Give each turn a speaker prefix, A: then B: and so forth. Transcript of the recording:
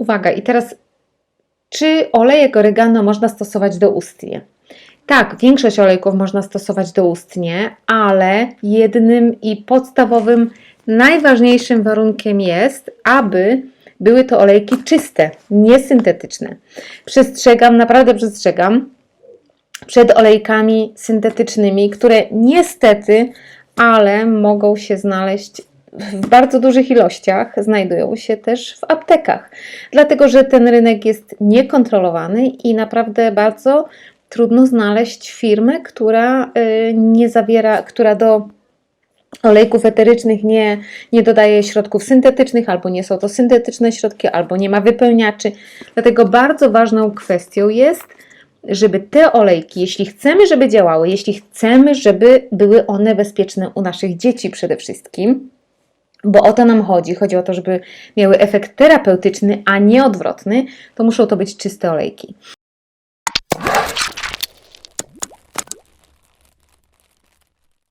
A: Uwaga, i teraz, czy olejek oregano można stosować doustnie? Tak, większość olejków można stosować doustnie, ale jednym i podstawowym, najważniejszym warunkiem jest, aby były to olejki czyste, niesyntetyczne. Przestrzegam, naprawdę przestrzegam przed olejkami syntetycznymi, które niestety, ale mogą się znaleźć w bardzo dużych ilościach, znajdują się też w aptekach, dlatego że ten rynek jest niekontrolowany i naprawdę bardzo trudno znaleźć firmę, która y, nie zawiera, która do olejków eterycznych nie, nie dodaje środków syntetycznych, albo nie są to syntetyczne środki, albo nie ma wypełniaczy. Dlatego bardzo ważną kwestią jest, żeby te olejki, jeśli chcemy, żeby działały, jeśli chcemy, żeby były one bezpieczne u naszych dzieci przede wszystkim, bo o to nam chodzi. Chodzi o to, żeby miały efekt terapeutyczny, a nie odwrotny, to muszą to być czyste olejki.